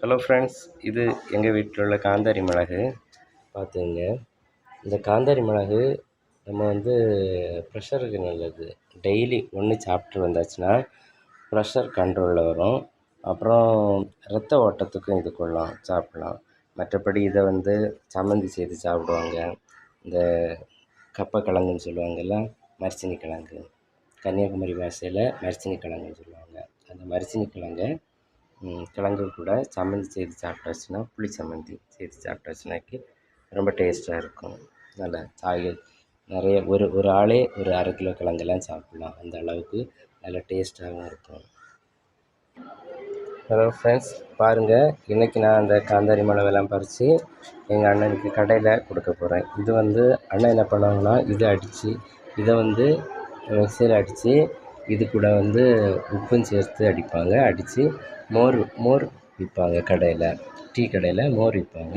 Hello friends இது எங்கள் வீட்டில் உள்ள காந்தாரி மிளகு. பார்த்துங்க இந்த காந்தாரி மிளகு நம்ம வந்து ப்ரெஷருக்கு நல்லது. டெய்லி ஒன்று சாப்பிட்டு வந்தாச்சுன்னா ப்ரெஷர் கண்ட்ரோலில் வரும். அப்புறம் ரத்த ஓட்டத்துக்கும் இது கொள்ளலாம் சாப்பிட்லாம். மற்றபடி இதை வந்து சம்மந்தி செய்து சாப்பிடுவாங்க. இந்த கப்பக்கிழங்குன்னு சொல்லுவாங்கல்ல மரிச்சினி கிழங்கு கன்னியாகுமரி பாஷையில் மரிச்சினி கிழங்குன்னு சொல்லுவாங்க. அந்த மரிச்சினி கிழங்கை கிழங்கு கூட சம்மந்தி செய்து சாப்பிட்டாச்சுன்னா புளி சம்மந்தி செய்து சாப்பிட்டாச்சுனாக்கி ரொம்ப டேஸ்ட்டாக இருக்கும். நல்லா காய்கறி நிறைய ஒரு ஒரு ஆளே ஒரு அரை கிலோ கிழங்கெல்லாம் சாப்பிட்லாம். அந்த அளவுக்கு நல்லா டேஸ்ட்டாகவும் இருக்கும். ஹலோ ஃப்ரெண்ட்ஸ் பாருங்கள் இன்றைக்கி நான் அந்த காந்தாரி மிளகெல்லாம் பறித்து எங்கள் அண்ணனுக்கு கடையில் கொடுக்க போகிறேன் இது வந்து அண்ணன் என்ன பண்ணுவாங்கன்னா இதை அடித்து இதை வந்து மிக்சியில் அடித்து இது கூட வந்து உப்பும் சேர்த்து அடிப்பாங்க. அடித்து மோர் மோர் விற்பாங்க கடையில். டீ கடையில் மோர் விற்பாங்க.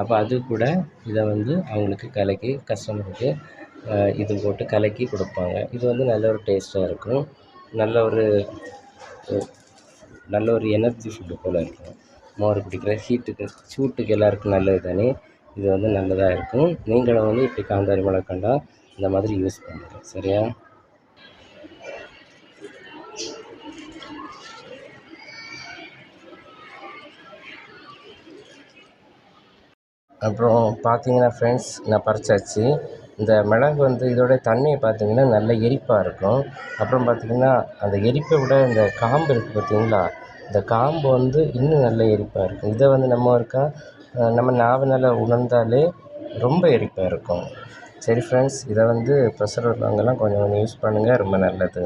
அப்போ அது கூட இதை வந்து அவங்களுக்கு கலக்கி கஸ்டமருக்கு இது போட்டு கலக்கி கொடுப்பாங்க. இது வந்து நல்ல ஒரு டேஸ்ட்டாக இருக்கும். நல்ல ஒரு நல்ல ஒரு எனர்ஜி ஃபுட்டு போல் இருக்கும். மோர் பிடிக்கிற ஹீட்டுக்கு சூட்டுக்கு எல்லாருக்கும் நல்லது தானே? இது வந்து நல்லதாக இருக்கும். நீங்களும் வந்து இப்படி காந்தாரி மிளகு கண்டா இந்த மாதிரி யூஸ் பண்ணுங்கள் சரியா? அப்புறம் பார்த்தீங்கன்னா ஃப்ரெண்ட்ஸ் நான் பறிச்சாச்சு. இந்த மிளகு வந்து இதோட தன்மையை பார்த்தீங்கன்னா நல்ல எரிப்பாக இருக்கும். அப்புறம் பார்த்தீங்கன்னா அந்த எரிப்பை விட இந்த காம்பு இருக்குது பார்த்தீங்களா? இந்த காம்பு வந்து இன்னும் நல்ல எரிப்பாக இருக்கும். இதை வந்து நம்ம ஒருக்கா நம்ம நாவினால் உணர்ந்தாலே ரொம்ப எரிப்பாக இருக்கும். சரி ஃப்ரெண்ட்ஸ் இதை வந்து ப்ரெஷர் உள்ளவங்கெல்லாம் கொஞ்சம் கொஞ்சம் யூஸ் பண்ணுங்கள் ரொம்ப நல்லது.